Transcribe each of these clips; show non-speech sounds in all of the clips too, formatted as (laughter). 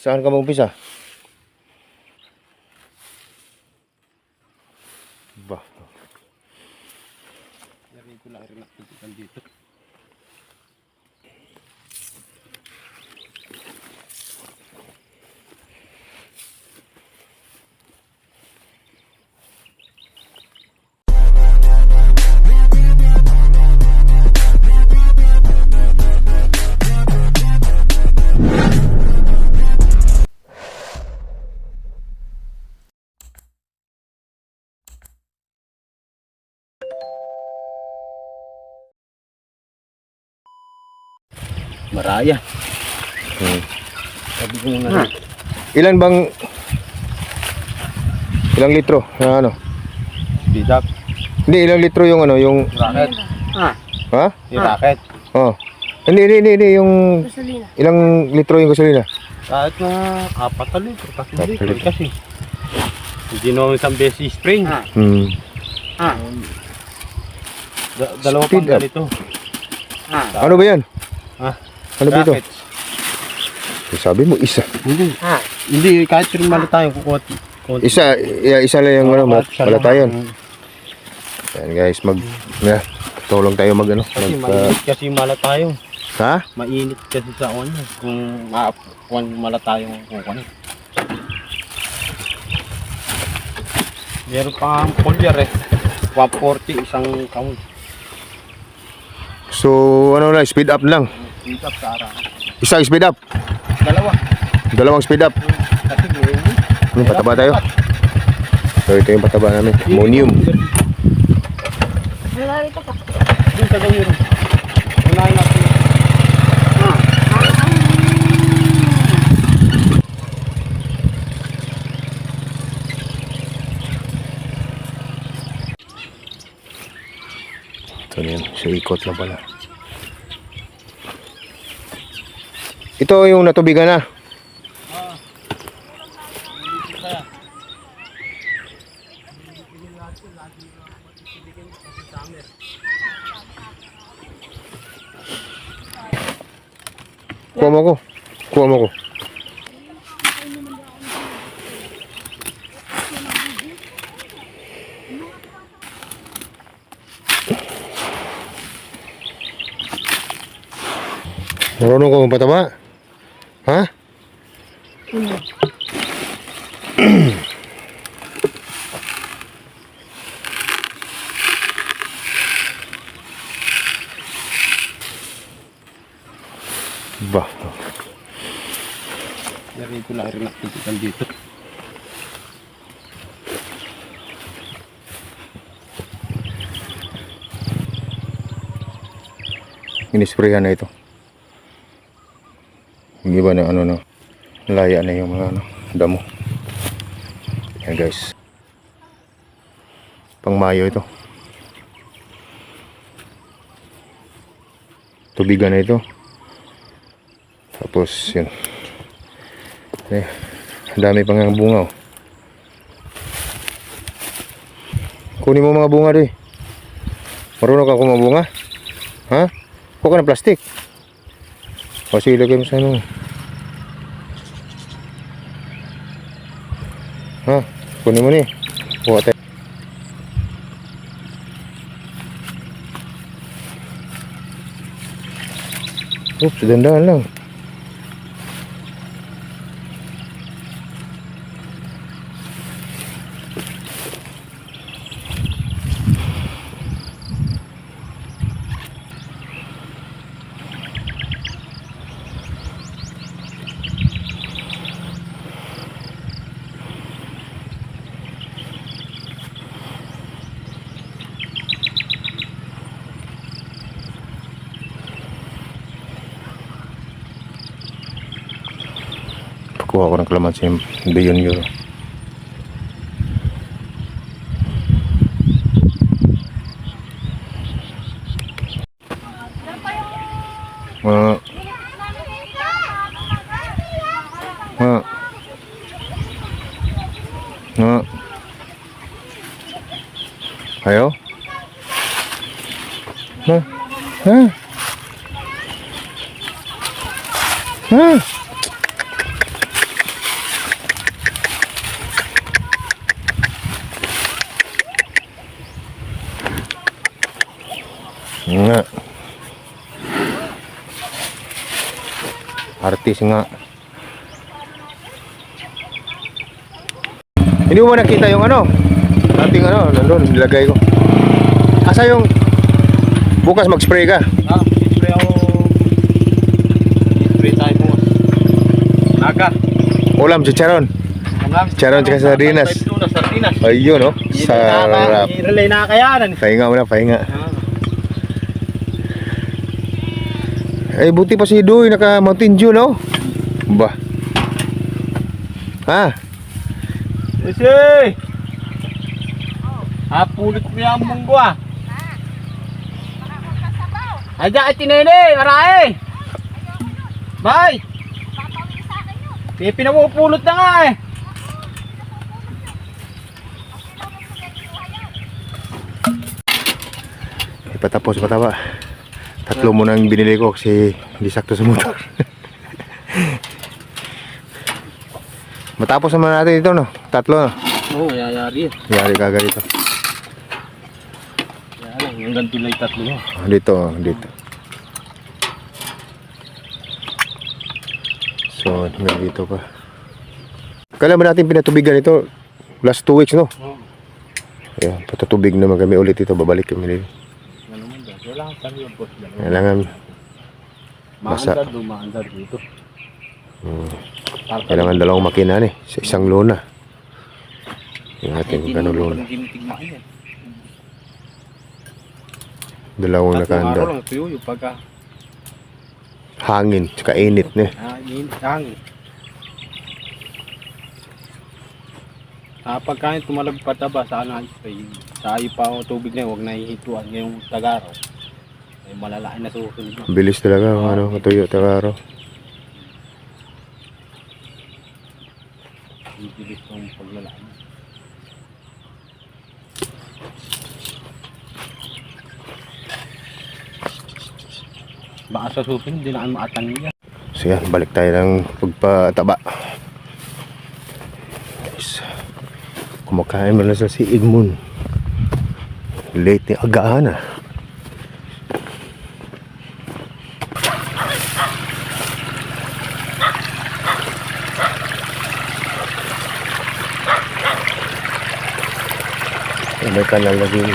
Saan ka mag-umpisa? Ba. Lagay ko lang rin ang dito. Maraya. Hmm. Sabi ko nga. Ilan bang ilang litro na ano? Up. Hindi ilang litro yung ano, yung Rocket. Ah. ha? Yung rocket. Oh. Hindi, hindi, hindi, hindi, yung Gasolina. ilang litro yung gasolina? Kahit na apat na litro, tatlong Apat na litro litro. kasi. Hindi naman isang beses spring. Hmm. Ah. Da- dalawa Speed pang up. ganito. Ah. Ano ba yan? Ah. Ano ba ito? Sabi mo isa. Hindi. Hindi, kahit yung mali tayo kukuha. konti. Isa, yeah, isa lang yung ano, tayo. Mm. Yan guys, mag yeah, tulong tayo mag ano, Kasi mag, mainit kasi mala tayo. ha? Mainit kasi sa ano. Kung ma kung mala tayo kukuha. Meron pa ang collier eh. 140 isang count. So, ano na, speed up lang. Dito sa ara. Isang speed up. Dalawa. Dalawang speed up. Kasi Ano, pataba tayo? So, ito yung pataba namin. Ammonium. Wala rito pa. Doon sa gawin. Unahin natin. Ito na yun. So, ikot lang pala. Ito yung natubigan na. Kuha mo ko. Kuha mo ko. Marunong ka magpataba? Ha? Ba. Narinig ko lang rin natin dito. Inisprayan na ito. Yung iba na ano na. Laya na yung mga ano, damo. Yan guys. Pang Mayo ito. Tubigan na ito. Tapos yun. Eh, dami pang ang bunga oh. Kunin mo mga bunga di. Marunong ka kumabunga? Ha? Kuha ka ng plastic. O sige, lagay mo sa ano. Hah, kuning ini. Buat Oops, uh, sedang dalam. Kuha ko ng kalamansi billion euro. Mga Ha. Ha. Ayo. Ha. Ha. Ha. Yun Nga. Artist nga. Hindi mo nakita yung ano? Ating ano, nandun, nilagay ko. Asa yung bukas mag-spray ka? Ah, spray ako. Spray tayo po. Naga. Ulam, chicharon. Charon tsaka sardinas. Sardinas. Ayun, oh. Sarap. I-relay na kayanan. Pahinga muna, pahinga. Ah. Eh, buti pa si Doy, naka Mountain Dew, no? Ba? Ha? Isi! Ah, pulit mo yung munggo ah. Ay, dyan, tinene, aray! Bay! Eh, pinamupulot na nga eh. Ipatapos, pataba. Tatlo muna ang binili ko kasi hindi sakto sa motor. (laughs) Matapos naman natin ito, no? Tatlo, no? Oo, oh, yayari eh. Yari kagad ito. Kaya lang, yung ganito lang yung tatlo. Ah, Dito, oh, dito. So, hanggang dito pa. Kailan ba natin pinatubigan ito? Last two weeks, no? Oo. Ayan, patutubig naman kami ulit ito. Babalik kami dito. Ano man dyan? Wala kang kami yung boss dyan. Kailangan, Basa. Maandar doon, maandar dito. hmm, kailangan dalawang makina eh, sa isang luna. Yung ating kano luna. Dalawang nakaandar. Hangin, tsaka init eh. ah, hangin. Ah, pagkain tumalagpat na ba sa ano spray, sa ayo pa tubig na huwag na ihituan ngayong tagaraw. Ay malalain na susunod na. Bilis talaga, ang ano, matuyo, tagaro. Bibilis ng paglalaan. Baka sa supin, hindi na kayo maatan niya. So yan, balik tayo ng pagpataba. Guys, kumakain mo na sa si Edmund. Late ni agahan ah. May kanal na din.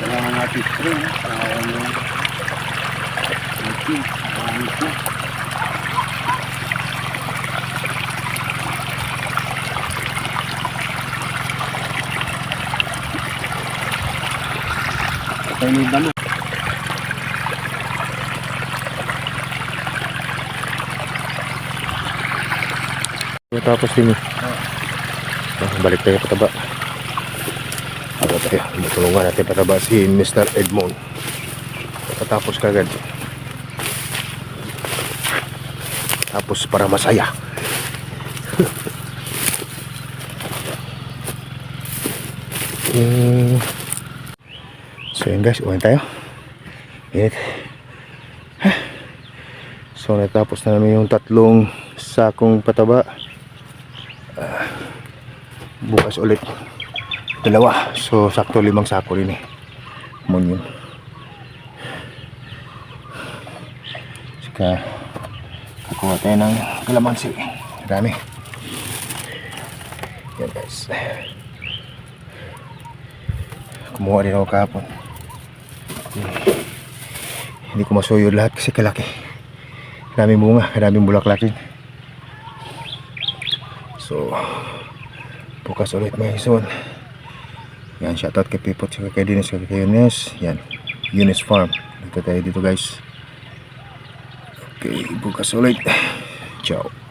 Kailangan natin spray, kailangan yung natin, kailangan ito. Patay na yung damo. Tapos din eh. Ah, balik tayo pataba. Aba tayo. Matulungan natin pataba si Mr. Edmond. Patapos kagad. Tapos para masaya. (laughs) Hmm. So yun guys, uwan tayo. Init. So natapos na namin yung tatlong sakong pataba. Bukas ulit dalawa. So sakto limang sako rin eh. Mun yun. Saka kukuha tayo ng kalamansi. Dami. Yan guys. Kumuha din ako kahapon. Hmm. Hindi ko masuyo lahat kasi kalaki. Daming bunga, daming bulaklak din. So, bukas ulit may son. Yan, shoutout kay Pipot, saka kay saka kay Yunes. Yan, Yunes Farm. Dito tayo dito guys. Okay, bukas ulit. Ciao.